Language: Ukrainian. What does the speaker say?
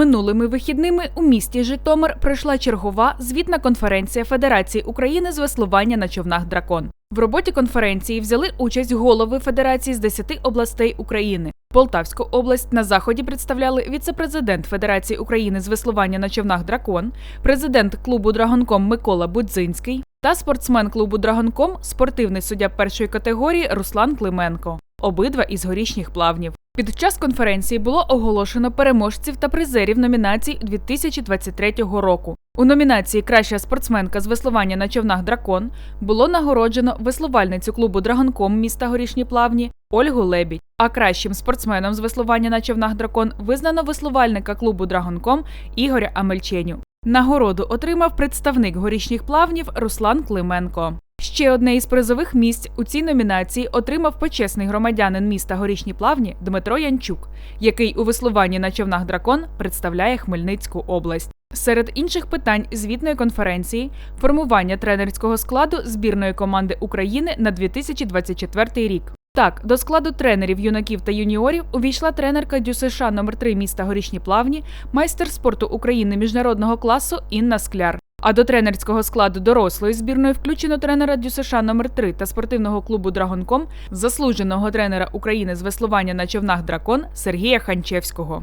Минулими вихідними у місті Житомир пройшла чергова звітна конференція Федерації України з веслування на човнах Дракон. В роботі конференції взяли участь голови Федерації з 10 областей України. Полтавську область на заході представляли віце-президент Федерації України з веслування на човнах Дракон, президент клубу Драгонком Микола Будзинський та спортсмен клубу Драгонком, спортивний суддя першої категорії Руслан Клименко. Обидва із горішніх плавнів. Під час конференції було оголошено переможців та призерів номінацій 2023 року. У номінації Краща спортсменка з веслування на човнах Дракон було нагороджено веслувальницю клубу Драгонком міста Горішні Плавні Ольгу Лебідь. А кращим спортсменом з веслування на човнах Дракон визнано веслувальника клубу Драгонком Ігоря Амельченю. Нагороду отримав представник горішніх плавнів Руслан Клименко. Ще одне із призових місць у цій номінації отримав почесний громадянин міста Горішні Плавні Дмитро Янчук, який у веслуванні на човнах дракон представляє Хмельницьку область. Серед інших питань звітної конференції формування тренерського складу збірної команди України на 2024 рік. Так, до складу тренерів юнаків та юніорів увійшла тренерка ДЮСШ номер 3 міста Горішні Плавні, майстер спорту України міжнародного класу Інна Скляр. А до тренерського складу дорослої збірної включено тренера ДЮСШ номер 3 та спортивного клубу Драгонком, заслуженого тренера України з веслування на човнах Дракон Сергія Ханчевського.